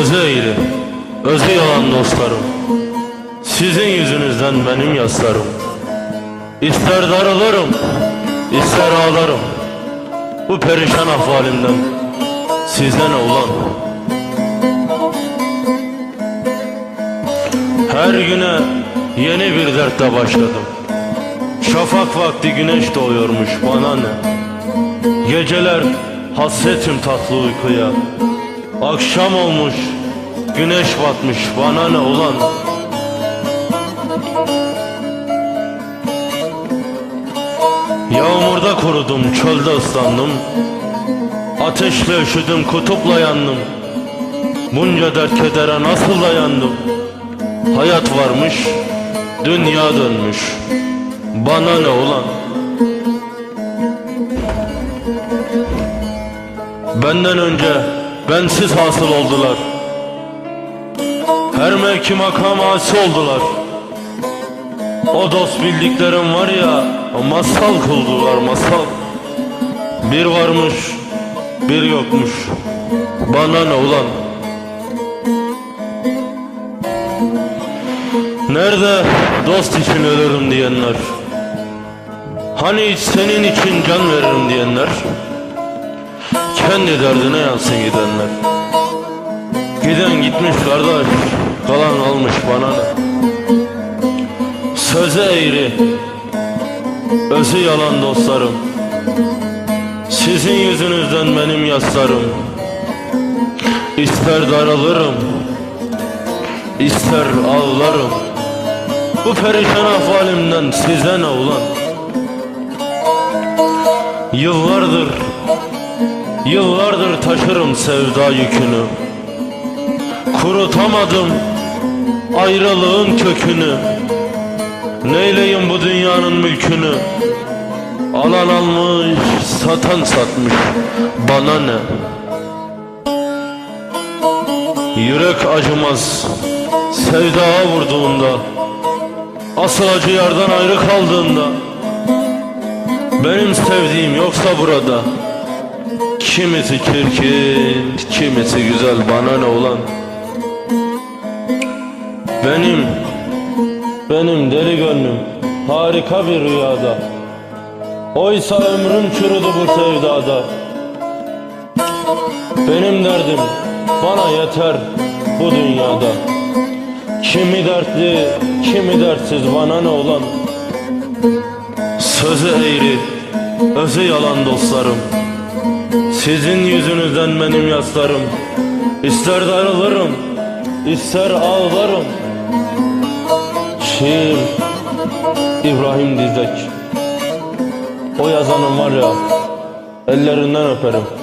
Sözü eğri, özü yalan dostlarım. Sizin yüzünüzden benim yaslarım. İster darılırım, ister ağlarım. Bu perişan ahvalimden size ne ulan? Her güne yeni bir dertle başladım. Şafak vakti güneş doğuyormuş bana ne? Geceler hasretim tatlı uykuya. Akşam olmuş, güneş batmış bana ne ulan? Yağmurda kurudum, çölde ıslandım. Ateşle üşüdüm, kutupla yandım. Bunca dert kedere nasıl dayandım? Hayat varmış, dünya dönmüş. Bana ne ulan? Benden önce bensiz hasıl oldular. Her mevki makam asi oldular. O dost bildiklerim var ya masal kıldılar masal. Bir varmış bir yokmuş. Bana ne ulan? Nerede dost için ölürüm diyenler? Hani senin için can veririm diyenler? Kendi derdine yansın gidenler. Giden gitmiş kardeş, kalan almış bana ne? Söze eğri, özü yalan dostlarım. Sizin yüzünüzden benim yaslarım. İster daralırım, ister ağlarım. Bu perişan ahvalimden size ne ulan? Yıllardır, yıllardır taşırım sevda yükünü. Kurutamadım ayrılığın kökünü. Neyleyim bu dünyanın mülkünü? Alan almış, satan satmış. Bana ne? Yürek acımaz, sevdaya vurduğunda. Asıl acı yardan ayrı kaldığında. Benim sevdiğim yoksa burada. Kimisi çirkin, kimisi güzel bana ne ulan? Benim, benim deli gönlüm harika bir rüyada. Oysa ömrüm çürüdü bu sevdada. Benim derdim bana yeter bu dünyada. Kimi dertli, kimi dertsiz bana ne olan? Sözü eğri, özü yalan dostlarım. Sizin yüzünüzden benim yaslarım. İster darılırım, ister ağlarım. Şiir İbrahim Dizek. O yazanın var ya, ellerinden öperim.